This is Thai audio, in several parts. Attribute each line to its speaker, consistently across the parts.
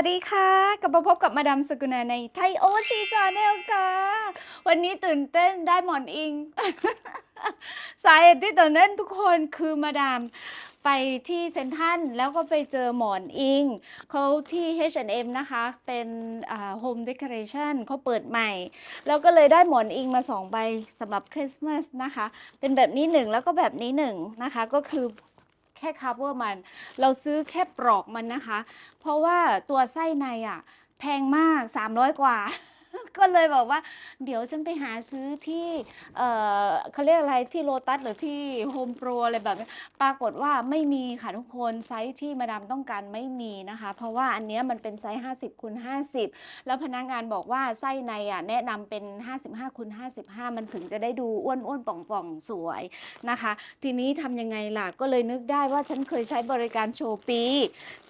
Speaker 1: วัสดีค่ะ กลับมาพบกับมาดามสกุณาในไทยโอซีจาแนลค่ะ วันนี้ตื่นเต้นได้หมอนอิง สาเหตุที่ตื่นเต้นทุกคนคือมาดามไปที่เซนทันแล้วก็ไปเจอหมอนอิงเขาที่ H&M นะคะ เป็นโฮมเด o อเรชันเขาเปิดใหม่ แล้วก็เลยได้หมอนอิงมาสองใบสำหรับคริสต์มาสนะคะ เป็นแบบนี้หนึ่งแล้วก็แบบนี้หนึ่งนะคะ ก็คือ แค่ cover มัน เราซื้อแค่ปลอกมันนะคะ เพราะว่าตัวไส้ในอะ แพงมาก 300 กว่า ก็เลยบอกว่า เดี๋ยวฉันไปหาซื้อที่เออเขาเรียกอะไรที่โ o ตัสหรือที่โฮมโปรอะไรแบบนี้ปรากฏว่าไม่มีค่ะทุกคนไซส์ที่มาดามต้องการไม่มีนะคะ เพราะว่าอันเนี้ยมันเป็นไซส์ 50คูณ50 แล้วพนักงานบอกว่าไส้ในอะแนะนำเป็น 55คูณ55 มันถึงจะได้ดูอ้วนอ้วนป่องป่องสวยนะคะ ทีนี้ทำยังไงล่ะก็เลยนึกได้ว่าฉันเคยใช้บริการโชปี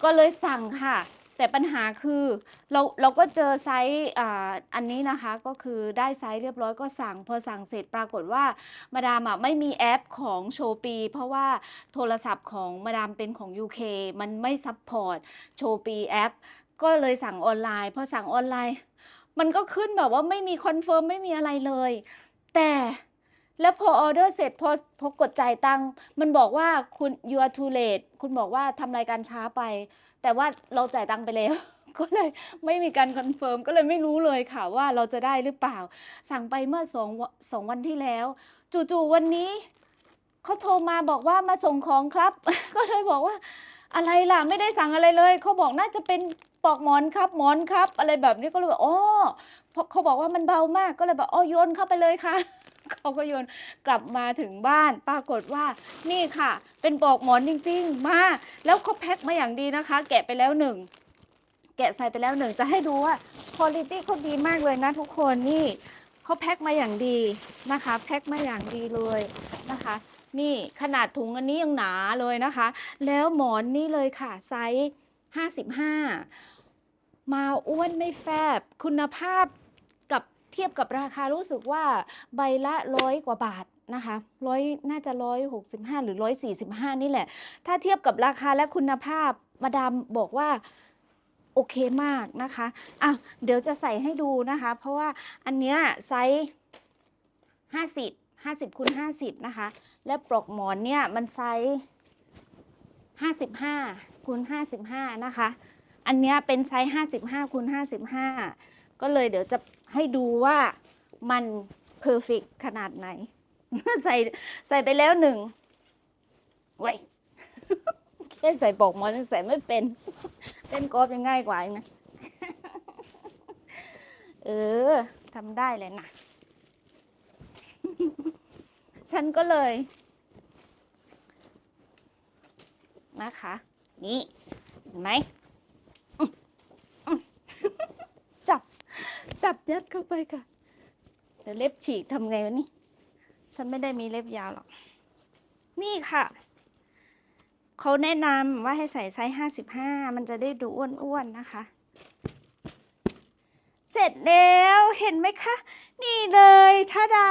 Speaker 1: ก็เลยสั่งค่ะ แต่ปัญหาคือเราเราก็เจอไซส์อันนี้นะคะก็คือได้ไซส์เรียบร้อยก็สั่ง พอสั่งเสร็จปรากฏว่ามาดามอะไม่มีแอปของโชปี เพราะว่าโทรศัพท์ของมาดามเป็นของ UK มันไม่ซัพพอร์ตโชปีแอป ก็เลยสั่งออนไลน์ พอสั่งออนไลน์ มันก็ขึ้นแบบว่าไม่มีคอนเฟิร์มไม่มีอะไรเลย แต่ แล้วพอออเดอร์เสร็จพอพอกดจ่ายตังค์มันบอกว่าคุณ you are too late คุณบอกว่าทำรายการช้าไป แต่ว่าเราจ่ายตังค์ไปแล้ว ก็เลยไม่มีการคอนเฟิร์มก็เลยไม่รู้เลยค่ะว่าเราจะได้หรือเปล่า สั่งไปเมื่อสองวะสองวันที่แล้ว จู่ๆวันนี้เขาโทรมาบอกว่ามาส่งของครับ ก็เลยบอกว่าอะไรล่ะไม่ได้สั่งอะไรเลยเขาบอกน่าจะเป็นปลอกหมอนครับหมอนครับ อะไรแบบนี้ก็เลยบอกอ๋อเพราะเขาบอกว่ามันเบามากก็เลยบอกอ๋อโยนเข้าไปเลยค่ะ เขาก็โยนกลับมาถึงบ้านปรากฏว่านี่ค่ะ เป็นปลอกหมอนจริง ๆ มา แล้วเขาแพ็คมาอย่างดีนะคะ แกะไปแล้วหนึ่งแกะใส่ไปแล้วหนึ่งจะให้ดูว่าคุณภาพเขาดีมากเลยนะทุกคนนี่เขาแพ็คมาอย่างดีนะคะแพ็คมาอย่างดีเลยนะคะนี่ขนาดถุงอันนี้ยังหนาเลยนะคะ แล้วหมอนนี่เลยค่ะไซส์ 55 มาอ้วนไม่แฟบ คุณภาพ เทียบกับราคารู้สึกว่าใบละร้อยกว่าบาทนะคะร้อยน่าจะร้อยหกสิบห้าหรือร้อยสี่สิบห้านี่แหละ ถ้าเทียบกับราคาและคุณภาพมาดามบอกว่าโอเคมากนะคะอ้าวเดี๋ยวจะใส่ให้ดูนะคะ เพราะว่าอันเนี้ยไซส์ห้าสิบห้าสิบคูณห้าสิบนะคะ และปลอกหมอนเนี่ยมันไซส์ห้าสิบห้าคูณห้าสิบห้านะคะ อันเนี้ยเป็นไซส์ห้าสิบห้าคูณห้าสิบห้า ก็เลยเดี๋ยวจะให้ดูว่ามันเพอร์เฟกขนาดไหน ใส่ใส่ไปแล้วหนึ่งไว้ยแค่ใส่ปอกมอนใส่ไม่เป็นเต้นกอล์ฟยังง่ายกว่าอีกนะ เออทำได้เลยนะ ฉันก็เลย นะคะ นี่เห็นไหมอื้ออื้อ จับ จับยัดเข้าไปค่ะเดี๋ยวเล็บฉีกทำไงวะนี่ ฉันไม่ได้มีเล็บยาวหรอก นี่ค่ะ เขาแนะนำว่าให้ใส่ไซส์55มันจะได้ดูอ้วนๆนะคะ เสร็จแล้วเห็นไหมคะ นี่เลยทาดา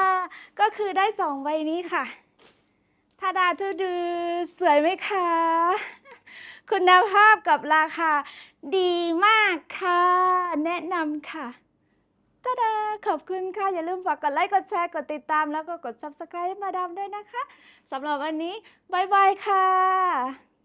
Speaker 1: ก็คือได้สองใบนี้ค่ะทาดาทูดูสวยไหมคะ คุณภาพกับราคาดีมากค่ะ แนะนำค่ะ ตาดาขอบคุณค่ะ อย่าลืมฝากกดไลค์ กดแชร์ กดติดตาม แล้วก็กด subscribe มาดามด้วยนะคะสำหรับวันนี้บ๊ายบายค่ะ